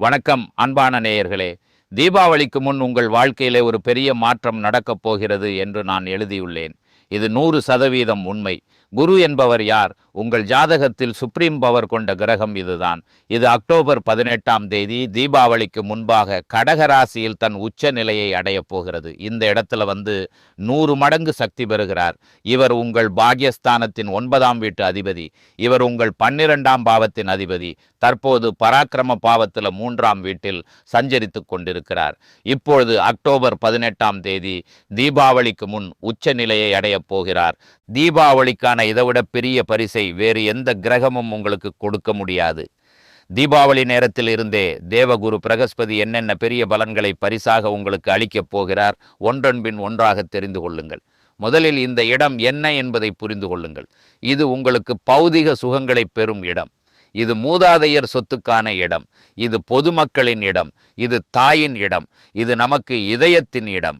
வணக்கம் அன்பான நேயர்களே. தீபாவளிக்கு முன் உங்கள் வாழ்க்கையிலே ஒரு பெரிய மாற்றம் நடக்கப் போகிறது என்று நான் எழுதியுள்ளேன். இது நூறு சதவீதம் உண்மை. குரு என்பவர் யார்? உங்கள் ஜாதகத்தில் சுப்ரீம் பவர் கொண்ட கிரகம் இதுதான். இது அக்டோபர் பதினெட்டாம் தேதி தீபாவளிக்கு முன்பாக கடகராசியில் தன் உச்ச நிலையை அடையப் போகிறது. இந்த இடத்துல வந்து நூறு மடங்கு சக்தி பெறுகிறார். இவர் உங்கள் பாக்யஸ்தானத்தின் ஒன்பதாம் வீட்டு அதிபதி. இவர் உங்கள் பன்னிரெண்டாம் பாவத்தின் அதிபதி. தற்போது பராக்கிரம பாவத்தில் மூன்றாம் வீட்டில் சஞ்சரித்துக் கொண்டிருக்கிறார். இப்பொழுது அக்டோபர் பதினெட்டாம் தேதி தீபாவளிக்கு முன் உச்ச நிலையை அடையப் போகிறார். தீபாவளிக்கான இதை விட பெரிய பரிசை வேறு எந்த கிரகமும் உங்களுக்கு கொடுக்க முடியாது. தீபாவளி நேரத்தில் இருந்தே தேவகுரு பிரகஸ்பதி என்னென்ன பெரிய பலன்களை பரிசாக உங்களுக்கு அளிக்கப் போகிறார் ஒன்றன்பின் ஒன்றாக தெரிந்து கொள்ளுங்கள். முதலில் இந்த இடம் என்ன என்பதை புரிந்து கொள்ளுங்கள். இது உங்களுக்கு பௌதிக சுகங்களை பெறும் இடம். இது மூதாதையர் சொத்துக்கான இடம். இது பொதுமக்களின் இடம். இது தாயின் இடம். இது நமக்கு இதயத்தின் இடம்.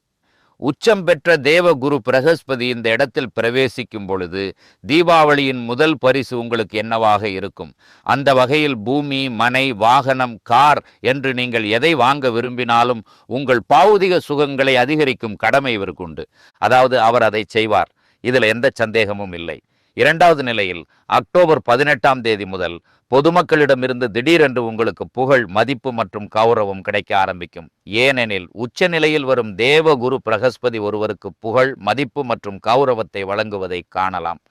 உச்சம் பெற்ற தேவகுரு பிரகஸ்பதி இந்த இடத்தில் பிரவேசிக்கும் பொழுது தீபாவளியின் முதல் பரிசு உங்களுக்கு என்னவாக இருக்கும்? அந்த வகையில் பூமி மனை வாகனம் கார் என்று நீங்கள் எதை வாங்க விரும்பினாலும் உங்கள் பௌதிக சுகங்களை அதிகரிக்கும் கடமை இவருக்கு உண்டு. அதாவது அவர் அதை செய்வார். இதில் எந்த சந்தேகமும் இல்லை. இரண்டாவது நிலையில் அக்டோபர் பதினெட்டாம் தேதி முதல் பொதுமக்களிடமிருந்து திடீரென்று உங்களுக்கு புகழ் மதிப்பு மற்றும் கௌரவம் கிடைக்க ஆரம்பிக்கும். ஏனெனில் உச்ச நிலையில் வரும் தேவகுரு பிரகஸ்பதி ஒருவருக்கு புகழ் மதிப்பு மற்றும் கௌரவத்தை வழங்குவதை காணலாம்.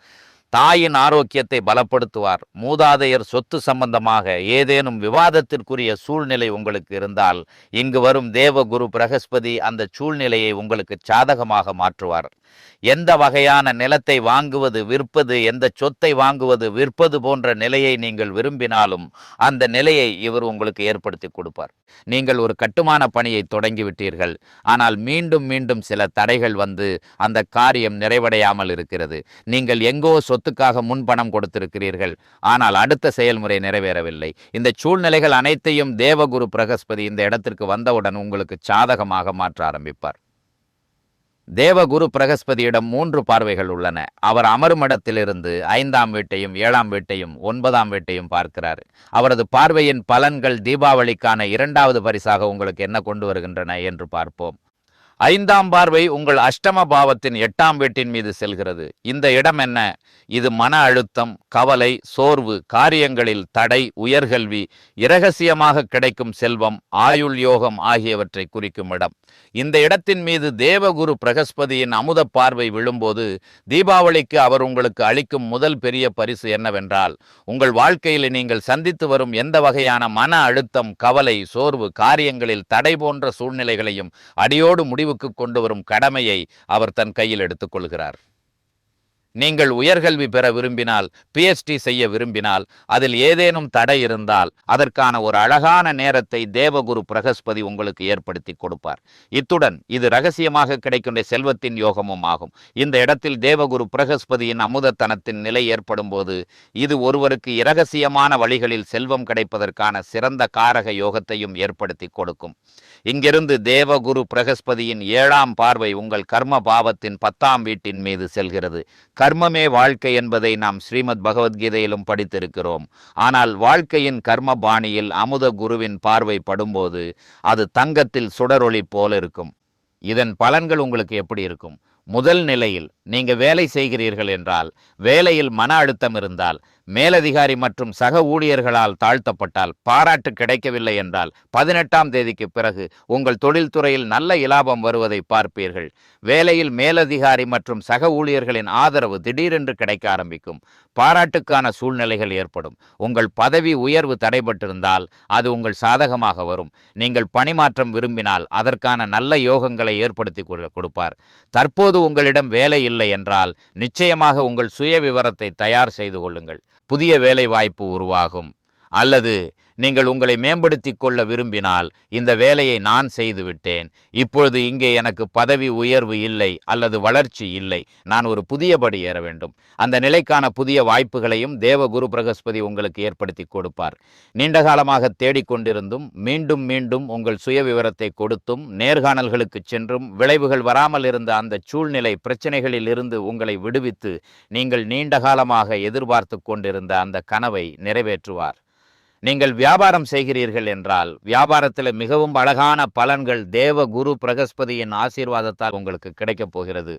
தாயின் ஆரோக்கியத்தை பலப்படுத்துவார். மூதாதையர் சொத்து சம்பந்தமாக ஏதேனும் விவாதத்திற்குரிய சூழ்நிலை உங்களுக்கு இருந்தால் இங்கு வரும் தேவகுரு பிரகஸ்பதி அந்த சூழ்நிலையை உங்களுக்கு சாதகமாக மாற்றுவார். எந்த வகையான நிலத்தை வாங்குவது விற்பது எந்த சொத்தை வாங்குவது விற்பது போன்ற நிலையை நீங்கள் விரும்பினாலும் அந்த நிலையை இவர் உங்களுக்கு ஏற்படுத்தி கொடுப்பார். நீங்கள் ஒரு கட்டுமான பணியை தொடங்கிவிட்டீர்கள். ஆனால் மீண்டும் மீண்டும் சில தடைகள் வந்து அந்த காரியம் நிறைவடையாமல் இருக்கிறது. நீங்கள் எங்கோ சொத்துக்காக முன்பணம் கொடுத்திருக்கிறீர்கள். ஆனால் அடுத்த செயல்முறை நிறைவேறவில்லை. இந்த சூழ்நிலைகள் அனைத்தையும் தேவகுரு பிரகஸ்பதி இந்த இடத்திற்கு வந்தவுடன் உங்களுக்கு சாதகமாக மாற்ற ஆரம்பிப்பார். தேவகுரு பிரகஸ்பதியிடம் மூன்று பார்வைகள் உள்ளன. அவர் அமரும் இடத்திலிருந்து ஐந்தாம் வீட்டையும் ஏழாம் வீட்டையும் ஒன்பதாம் வீட்டையும் பார்க்கிறார். அவரது பார்வையின் பலன்கள் தீபாவளிக்கான இரண்டாவது பரிசாக உங்களுக்கு என்ன கொண்டு வருகின்றன என்று பார்ப்போம். ஐந்தாம் பார்வை உங்கள் அஷ்டம பாவத்தின் எட்டாம் வீட்டின் மீது செல்கிறது. இந்த இடம் என்ன? இது மன அழுத்தம் கவலை சோர்வு காரியங்களில் தடை உயர்கல்வி இரகசியமாக கிடைக்கும் செல்வம் ஆயுள் யோகம் ஆகியவற்றை குறிக்கும் இடம். இந்த இடத்தின் மீது தேவகுரு பிரகஸ்பதியின் அமுத பார்வை விழும்போது தீபாவளிக்கு அவர் உங்களுக்கு அளிக்கும் முதல் பெரிய பரிசு என்னவென்றால் உங்கள் வாழ்க்கையில் நீங்கள் சந்தித்து வரும் எந்த வகையான மன அழுத்தம் கவலை சோர்வு காரியங்களில் தடை போன்ற சூழ்நிலைகளையும் அடியோடு முடிவு முடிவுக்கு கொண்டு வரும் கடமையை அவர் தன் கையில் எடுத்துக்கொள்கிறார் நீங்கள் உயர்கல்வி பெற விரும்பினால் பிஎச்டி செய்ய விரும்பினால் அதில் ஏதேனும் தடை இருந்தால் அதற்கான ஒரு அழகான நேரத்தை தேவகுரு பிரகஸ்பதி உங்களுக்கு ஏற்படுத்தி கொடுப்பார். இத்துடன் இது ரகசியமாக கிடைக்கின்ற செல்வத்தின் யோகமும் ஆகும். இந்த இடத்தில் தேவகுரு பிரகஸ்பதியின் அமுதத்தனத்தின் நிலை ஏற்படும் போது இது ஒருவருக்கு இரகசியமான வழிகளில் செல்வம் கிடைப்பதற்கான சிறந்த காரக யோகத்தையும் ஏற்படுத்தி கொடுக்கும். இங்கிருந்து தேவகுரு பிரகஸ்பதியின் ஏழாம் பார்வை உங்கள் கர்ம பாவத்தின் பத்தாம் வீட்டின் மீது செல்கிறது. கர்மமே வாழ்க்கை என்பதை நாம் ஸ்ரீமத் பகவத்கீதையிலும் படித்திருக்கிறோம். ஆனால் வாழ்க்கையின் கர்ம பாணியில் அமுத குருவின் பார்வை படும்போது அது தங்கத்தில் சுடரொளி போல இருக்கும். இதன் பலன்கள் உங்களுக்கு எப்படி இருக்கும்? முதல் நிலையில் நீங்க வேலை செய்கிறீர்கள் என்றால் வேலையில் மன அழுத்தம் இருந்தால் மேலதிகாரி மற்றும் சக ஊழியர்களால் தாழ்த்தப்பட்டால் பாராட்டு கிடைக்கவில்லை என்றால் பதினெட்டாம் தேதிக்கு பிறகு உங்கள் தொழில்துறையில் நல்ல இலாபம் வருவதை பார்ப்பீர்கள். வேலையில் மேலதிகாரி மற்றும் சக ஊழியர்களின் ஆதரவு திடீரென்று கிடைக்க ஆரம்பிக்கும். பாராட்டுக்கான சூழ்நிலைகள் ஏற்படும். உங்கள் பதவி உயர்வு தடைபட்டிருந்தால் அது உங்கள் சாதகமாக வரும். நீங்கள் பணிமாற்றம் விரும்பினால் அதற்கான நல்ல யோகங்களை ஏற்படுத்தி கொடுப்பார். தற்போது உங்களிடம் வேலை இல்லை என்றால் நிச்சயமாக உங்கள் சுய விவரத்தை தயார் செய்து கொள்ளுங்கள். புதிய வேலை வாய்ப்பு உருவாகும். அல்லது நீங்கள் உங்களை மேம்படுத்திக் கொள்ள விரும்பினால் இந்த வேலையை நான் செய்துவிட்டேன் இப்பொழுது இங்கே எனக்கு பதவி உயர்வு இல்லை அல்லது வளர்ச்சி இல்லை. நான் ஒரு புதியபடி ஏற வேண்டும். அந்த நிலைக்கான புதிய வாய்ப்புகளையும் தேவகுரு பிரகஸ்பதி உங்களுக்கு ஏற்படுத்தி கொடுப்பார். நீண்ட காலமாக தேடிக்கொண்டிருந்தும் மீண்டும் மீண்டும் உங்கள் சுய விவரத்தை கொடுத்தும் நேர்காணல்களுக்கு சென்றும் விளைவுகள் வராமல் இருந்த அந்த சூழ்நிலை பிரச்சனைகளில் இருந்து உங்களை விடுவித்து நீங்கள் நீண்ட காலமாக எதிர்பார்த்து கொண்டிருந்த அந்த கனவை நிறைவேற்றுவார். நீங்கள் வியாபாரம் செய்கிறீர்கள் என்றால் வியாபாரத்தில் மிகவும் அழகான பலன்கள் தேவ குரு பிரகஸ்பதியின் ஆசீர்வாதத்தால் உங்களுக்கு கிடைக்கப் போகிறது.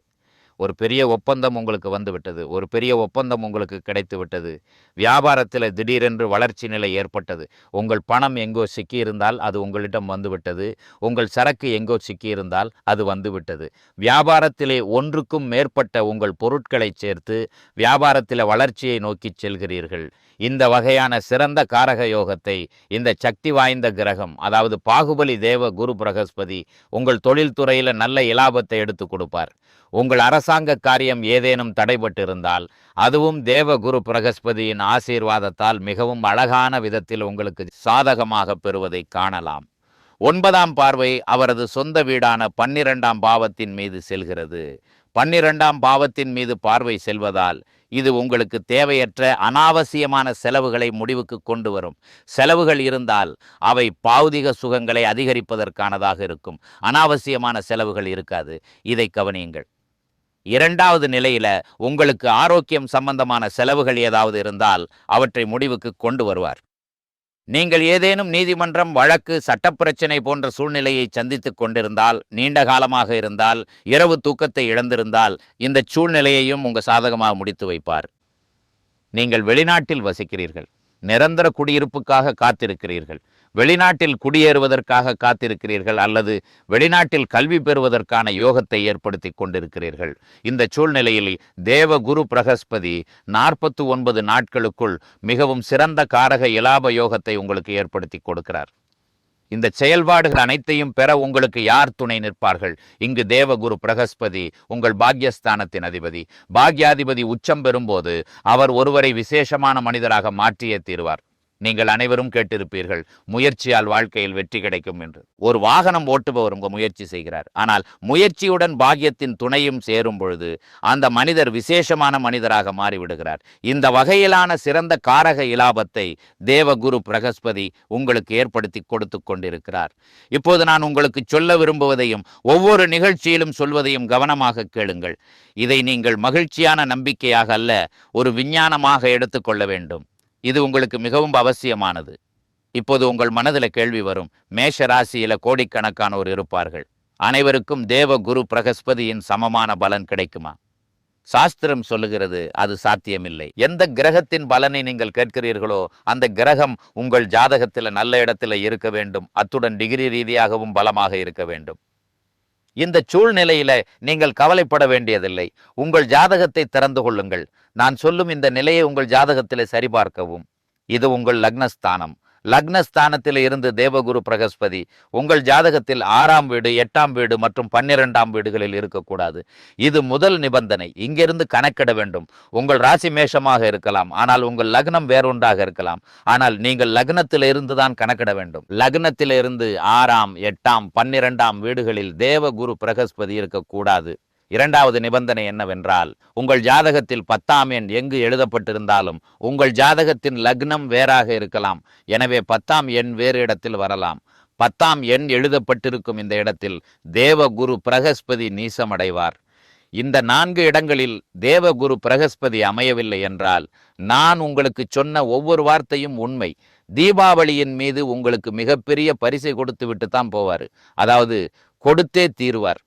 ஒரு பெரிய ஒப்பந்தம் உங்களுக்கு வந்துவிட்டது. ஒரு பெரிய ஒப்பந்தம் உங்களுக்கு கிடைத்து விட்டது வியாபாரத்தில் திடீரென்று வளர்ச்சி நிலை ஏற்பட்டது. உங்கள் பணம் எங்கோ சிக்கியிருந்தால் அது உங்களிடம் வந்துவிட்டது. உங்கள் சரக்கு எங்கோ சிக்கியிருந்தால் அது வந்துவிட்டது. வியாபாரத்திலே ஒன்றுக்கும் மேற்பட்ட உங்கள் பொருட்களை சேர்த்து வியாபாரத்தில் வளர்ச்சியை நோக்கி செல்கிறீர்கள். இந்த வகையான சிறந்த காரக யோகத்தை இந்த சக்தி வாய்ந்த கிரகம் அதாவது பாகுபலி தேவ குரு பிரகஸ்பதி உங்கள் தொழில்துறையில் நல்ல இலாபத்தை எடுத்து கொடுப்பார். உங்கள் அரசாங்க காரியம் ஏதேனும் தடைபட்டிருந்தால் அதுவும் தேவ குரு பிரகஸ்பதியின் ஆசீர்வாதத்தால் மிகவும் அழகான விதத்தில் உங்களுக்கு சாதகமாக பெறுவதை காணலாம். ஒன்பதாம் பார்வை அவரது சொந்த வீடான பன்னிரெண்டாம் பாவத்தின் மீது செல்கிறது. பன்னிரெண்டாம் பாவத்தின் மீது பார்வை செல்வதால் இது உங்களுக்கு தேவையற்ற அனாவசியமான செலவுகளை முடிவுக்கு கொண்டு வரும். செலவுகள் இருந்தால் அவை பாவதிக சுகங்களை அதிகரிப்பதற்கானதாக இருக்கும். அனாவசியமான செலவுகள் இருக்காது. இதை கவனியுங்கள். இரண்டாவது நிலையில உங்களுக்கு ஆரோக்கியம் சம்பந்தமான செலவுகள் ஏதாவது இருந்தால் அவற்றை முடிவுக்கு கொண்டு வருவார். நீங்கள் ஏதேனும் நீதிமன்றம் வழக்கு சட்டப்பிரச்சனை போன்ற சூழ்நிலையை சந்தித்துக் கொண்டிருந்தால் நீண்ட காலமாக இருந்தால் இரவு தூக்கத்தை இழந்திருந்தால் இந்த சூழ்நிலையையும் உங்கள் சாதகமாக முடித்து வைப்பார். நீங்கள் வெளிநாட்டில் வசிக்கிறீர்கள். நிரந்தர குடியிருப்புக்காக காத்திருக்கிறீர்கள். வெளிநாட்டில் குடியேறுவதற்காக காத்திருக்கிறீர்கள் அல்லது வெளிநாட்டில் கல்வி பெறுவதற்கான யோகத்தை ஏற்படுத்தி கொண்டிருக்கிறீர்கள். இந்த சூழ்நிலையில் தேவகுரு பிரகஸ்பதி நாற்பத்து ஒன்பது நாட்களுக்குள் மிகவும் சிறந்த காரக இலாப யோகத்தை உங்களுக்கு ஏற்படுத்தி கொடுக்கிறார். இந்த செயல்பாடுகள் அனைத்தையும் பெற உங்களுக்கு யார் துணை நிற்பார்கள்? இங்கு தேவகுரு பிரகஸ்பதி உங்கள் பாக்யஸ்தானத்தின் அதிபதி. பாக்யாதிபதி உச்சம் பெறும்போது அவர் ஒருவரை விசேஷமான மனிதராக மாற்றியே தீர்வார். நீங்கள் அனைவரும் கேட்டிருப்பீர்கள் முயற்சியால் வாழ்க்கையில் வெற்றி கிடைக்கும் என்று. ஒரு வாகனம் ஓட்டுபவர் உங்க முயற்சி செய்கிறார். ஆனால் முயற்சியுடன் பாக்கியத்தின் துணையும் சேரும் பொழுது அந்த மனிதர் விசேஷமான மனிதராக மாறிவிடுகிறார். இந்த வகையிலான சிறந்த காரக இலாபத்தை தேவகுரு பிரகஸ்பதி உங்களுக்கு ஏற்படுத்தி கொடுத்து கொண்டிருக்கிறார். இப்போது நான் உங்களுக்கு சொல்ல விரும்புவதையும் ஒவ்வொரு நிகழ்ச்சியிலும் சொல்வதையும் கவனமாக கேளுங்கள். இதை நீங்கள் மகிழ்ச்சியான நம்பிக்கையாக அல்ல ஒரு விஞ்ஞானமாக எடுத்துக்கொள்ள வேண்டும். இது உங்களுக்கு மிகவும் அவசியமானது. இப்போது உங்கள் மனதில் கேள்வி வரும். மேஷ ராசியில கோடிக்கணக்கானோர் இருப்பார்கள். அனைவருக்கும் தேவ குரு பிரகஸ்பதியின் சமமான பலன் கிடைக்குமா? சாஸ்திரம் சொல்லுகிறது அது சாத்தியமில்லை. எந்த கிரகத்தின் பலனை நீங்கள் கேட்கிறீர்களோ அந்த கிரகம் உங்கள் ஜாதகத்தில் நல்ல இடத்துல இருக்க வேண்டும். அத்துடன் டிகிரி ரீதியாகவும் பலமாக இருக்க வேண்டும். இந்த சூழ்நிலையில நீங்கள் கவலைப்பட வேண்டியதில்லை. உங்கள் ஜாதகத்தை திறந்து கொள்ளுங்கள். நான் சொல்லும் இந்த நிலையை உங்கள் ஜாதகத்தில் சரிபார்க்கவும். இது உங்கள் லக்னஸ்தானம். லக்னஸ்தானத்தில் இருந்து தேவகுரு பிரகஸ்பதி உங்கள் ஜாதகத்தில் ஆறாம் வீடு எட்டாம் வீடு மற்றும் பன்னிரெண்டாம் வீடுகளில் இருக்கக்கூடாது. இது முதல் நிபந்தனை. இங்கிருந்து கணக்கிட வேண்டும். உங்கள் ராசி மேஷமாக இருக்கலாம். ஆனால் உங்கள் லக்னம் வேறொன்றாக இருக்கலாம். ஆனால் நீங்கள் லக்னத்தில் இருந்து தான் கணக்கிட வேண்டும். லக்னத்தில் இருந்து ஆறாம் எட்டாம் பன்னிரெண்டாம் வீடுகளில் தேவகுரு பிரகஸ்பதி இருக்கக்கூடாது. இரண்டாவது நிபந்தனை என்னவென்றால் உங்கள் ஜாதகத்தில் பத்தாம் எண் எங்கு எழுதப்பட்டிருந்தாலும் உங்கள் ஜாதகத்தின் லக்னம் வேறாக இருக்கலாம். எனவே பத்தாம் எண் வேறு இடத்தில் வரலாம். பத்தாம் எண் எழுதப்பட்டிருக்கும் இந்த இடத்தில் தேவகுரு பிரகஸ்பதி நீசமடைவார். இந்த நான்கு இடங்களில் தேவகுரு பிரகஸ்பதி அமையவில்லை என்றால் நான் உங்களுக்கு சொன்ன ஒவ்வொரு வார்த்தையும் உண்மை. தீபாவளியின் மீது உங்களுக்கு மிகப்பெரிய பரிசை கொடுத்து விட்டு தான் போவார். அதாவது கொடுத்தே தீருவார்.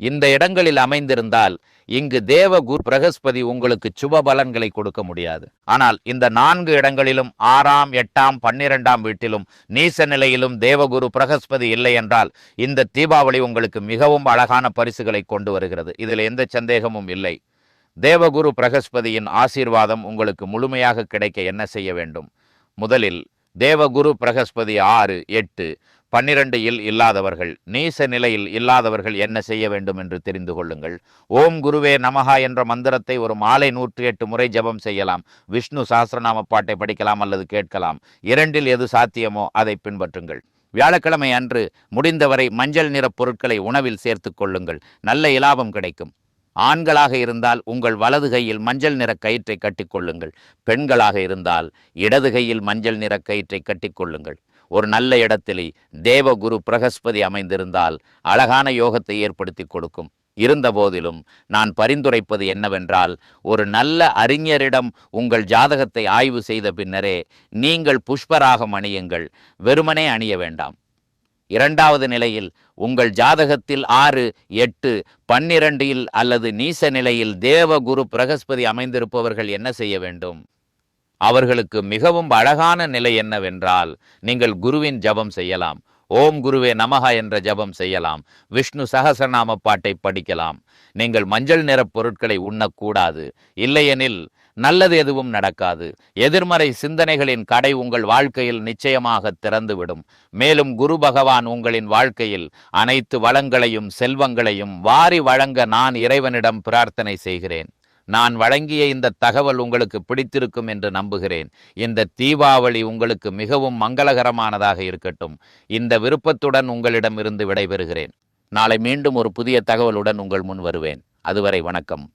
இந்த இடங்களில் அமைந்திருந்தால் இங்கு தேவகுரு பிரகஸ்பதி உங்களுக்கு சுப பலன்களை கொடுக்க முடியாது. ஆனால் இந்த நான்கு இடங்களிலும் ஆறாம் எட்டாம் பன்னிரெண்டாம் வீட்டிலும் நீச நிலையிலும் தேவகுரு பிரகஸ்பதி இல்லை என்றால் இந்த தீபாவளி உங்களுக்கு மிகவும் அழகான பரிசுகளை கொண்டு வருகிறது. இதில் எந்த சந்தேகமும் இல்லை. தேவகுரு பிரகஸ்பதியின் ஆசீர்வாதம் உங்களுக்கு முழுமையாக கிடைக்க என்ன செய்ய வேண்டும்? முதலில் தேவகுரு பிரகஸ்பதி ஆறு எட்டு பன்னிரண்டு இல் இல்லாதவர்கள் நீச நிலையில் இல்லாதவர்கள் என்ன செய்ய வேண்டும் என்று தெரிந்து கொள்ளுங்கள். ஓம் குருவே நமஹா என்ற மந்திரத்தை ஒரு மாலை நூற்றி எட்டு முறை ஜெபம் செய்யலாம். விஷ்ணு சாஸ்திரநாம பாட்டை படிக்கலாம் அல்லது கேட்கலாம். இரண்டில் எது சாத்தியமோ அதை பின்பற்றுங்கள். வியாழக்கிழமை அன்று முடிந்தவரை மஞ்சள் நிற பொருட்களை உணவில் சேர்த்துக் கொள்ளுங்கள். நல்ல இலாபம் கிடைக்கும். ஆண்களாக இருந்தால் உங்கள் வலது கையில் மஞ்சள் நிற கயிற்றை கட்டிக்கொள்ளுங்கள் பெண்களாக இருந்தால் இடது கையில் மஞ்சள் நிற கயிற்றை கட்டிக்கொள்ளுங்கள் ஒரு நல்ல இடத்திலே தேவகுரு பிரகஸ்பதி அமைந்திருந்தால் அழகான யோகத்தை ஏற்படுத்தி கொடுக்கும். இருந்தபோதிலும் நான் பரிந்துரைப்பது என்னவென்றால் ஒரு நல்ல அறிஞரிடம் உங்கள் ஜாதகத்தை ஆய்வு செய்த பின்னரே நீங்கள் புஷ்பராகம் அணியுங்கள் வெறுமனே அணிய வேண்டாம். இரண்டாவது நிலையில் உங்கள் ஜாதகத்தில் ஆறு எட்டு பன்னிரண்டில் அல்லது நீச நிலையில் தேவகுரு பிரகஸ்பதி அமைந்திருப்பவர்கள் என்ன செய்ய வேண்டும்? அவர்களுக்கு மிகவும் அழகான நிலை என்னவென்றால் நீங்கள் குருவின் ஜபம் செய்யலாம். ஓம் குருவே நமக என்ற ஜபம் செய்யலாம். விஷ்ணு சகசநாம பாட்டை படிக்கலாம். நீங்கள் மஞ்சள் நிற பொருட்களை உண்ணக்கூடாது. இல்லையெனில் நல்லது எதுவும் நடக்காது. எதிர்மறை சிந்தனைகளின் கடை உங்கள் வாழ்க்கையில் நிச்சயமாக திறந்துவிடும். மேலும் குரு பகவான் உங்களின் வாழ்க்கையில் அனைத்து வளங்களையும் செல்வங்களையும் வாரி வழங்க நான் இறைவனிடம் பிரார்த்தனை செய்கிறேன். நான் வழங்கிய இந்த தகவல் உங்களுக்கு பிடித்திருக்கும் என்று நம்புகிறேன். இந்த தீபாவளி உங்களுக்கு மிகவும் மங்களகரமானதாக இருக்கட்டும். இந்த விருப்பத்துடன் உங்களிடமிருந்து விடைபெறுகிறேன். நாளை மீண்டும் ஒரு புதிய தகவலுடன் உங்கள் முன் வருவேன். அதுவரை வணக்கம்.